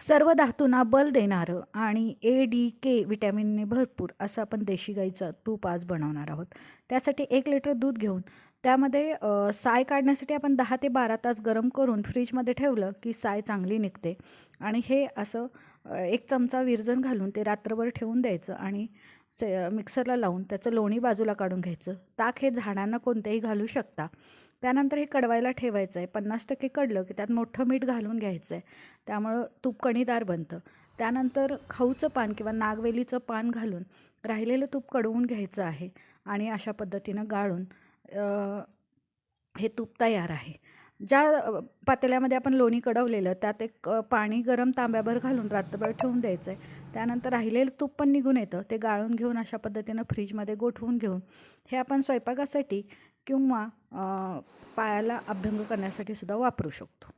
सर्व धातूंना बल देणारं आणि ए डी के विटॅमिनने भरपूर असं आपण देशी गाईचं तूप आज बनवणार आहोत. त्यासाठी एक लिटर दूध घेऊन त्यामध्ये साय काढण्यासाठी आपण दहा ते बारा तास गरम करून फ्रीजमध्ये ठेवलं की साय चांगली निघते. आणि हे असं एक चमचा विरजन घालून ते रात्रभर ठेवून द्यायचं आणि से मिक्सरला लावून त्याचं लोणी बाजूला काढून घ्यायचं. ताक हे झाडांना कोणतेही घालू शकता. त्यानंतर हे कडवायला ठेवायचं आहे पन्नास टक्के कडलं की त्यात मोठं मीठ घालून घ्यायचं आहे त्यामुळं तूप कणीदार बनतं. त्यानंतर खाऊचं पान किंवा नागवेलीचं पान घालून राहिलेलं तूप कडवून घ्यायचं आहे आणि अशा पद्धतीनं गाळून हे तूप तयार आहे. ज्या पातेल्यामध्ये आपण लोणी कडवलेलं त्यात एक पाणी गरम तांब्याभर घालून रात्रभर ठेवून द्यायचं आहे त्यानंतर राहिलेलं तूप पण निघून येतं. ते गाळून घेऊन अशा पद्धतीनं फ्रीजमध्ये गोठवून घेऊन हे आपण स्वयंपाकासाठी किंवा पायाला अभ्यंग करण्यासाठी सुद्धा वापरू शकतो.